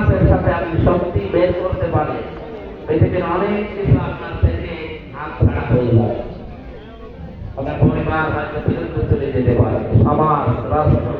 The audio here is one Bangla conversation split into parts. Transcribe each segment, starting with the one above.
সাথে আপনি শক্তি বের করতে পারেন। পৃথিবীর অনেক কিছু আপনার থেকে হাত ছাড়া হয়ে যায়। আপনার পরিবার হয়তো চলে যেতে পারে। সমাজ, রাষ্ট্র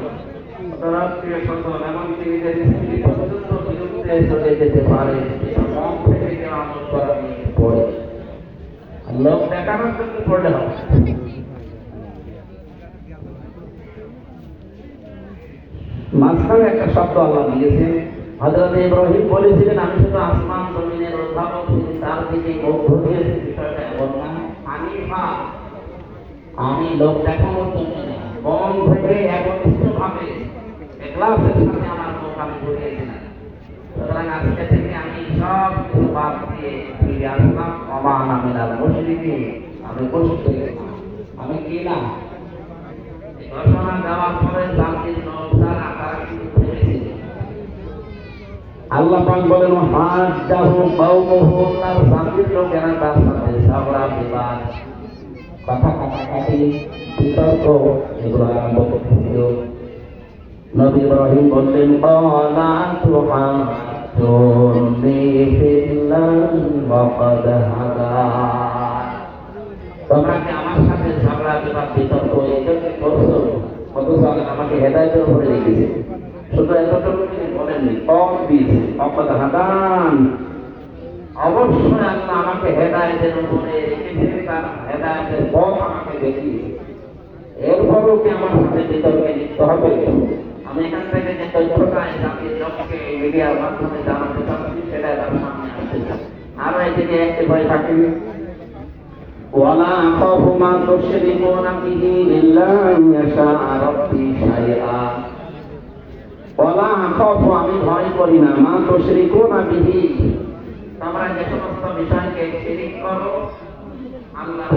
মাঝখানে একটা শব্দ আল্লাহ দিয়েছে হজরত ইব্রাহিম বলেছিলেন, আমি শুধু আসমান জমিনের উদ্ভাবক তিনি তার দিকে মুখ বিষয়টা এমন না। আমি লোক দেখানোর জন্য মন থেকে একনিষ্ঠ ভাবে ক্লাসের সাথে আমার মুখ আমি সুতরাং আজকে থেকে আমি সব কিছু বাদ দিয়ে ফিরে আসলাম অমান আমি মুশরিকি। আমি আমি কি না এই ঘোষণা দেওয়ার পরে জাতির লোক তারা তারা কিন্তু ভেবেছিল আল্লাহ পাক বলেন হাজ্জাহু কওমুহু তার জাতির লোকেরা তার সাথে ঝগড়া, বিবাদ, কথা কাটাকাটি, বিতর্ক এগুলো আরম্ভ করতেছিল নবী ইব্রাহিম বললেন করছ? অথচ আমাকে হেদায়তের উপরে রেখেছে শুধু এতটুকু তিনি বলেননি কম দিয়েছে অপদ হাদান অবশ্যই আল্লাহ আমাকে হেদায়তের উপরে রেখেছে তার হেদায়তের পথ আমাকে দেখিয়েছে এরপরও কি আমার সাথে বিতর্কে লিপ্ত হবে আমি এখান থেকে যে তথ্যটা এই জাতির লোককে এই মিডিয়ার মাধ্যমে জানাতে চাচ্ছি সেটা তার সামনে আসতে চাই আরো এদিকে একটি ভয় থাকে ولا أخاف ما تشركون به إلا أن يشاء ربي شيئا আখাফু আমি ভয় করি না, মা কোন বিহি। তোমরা যে সমস্ত বিষয়কে শিরিক করো আল্লাহ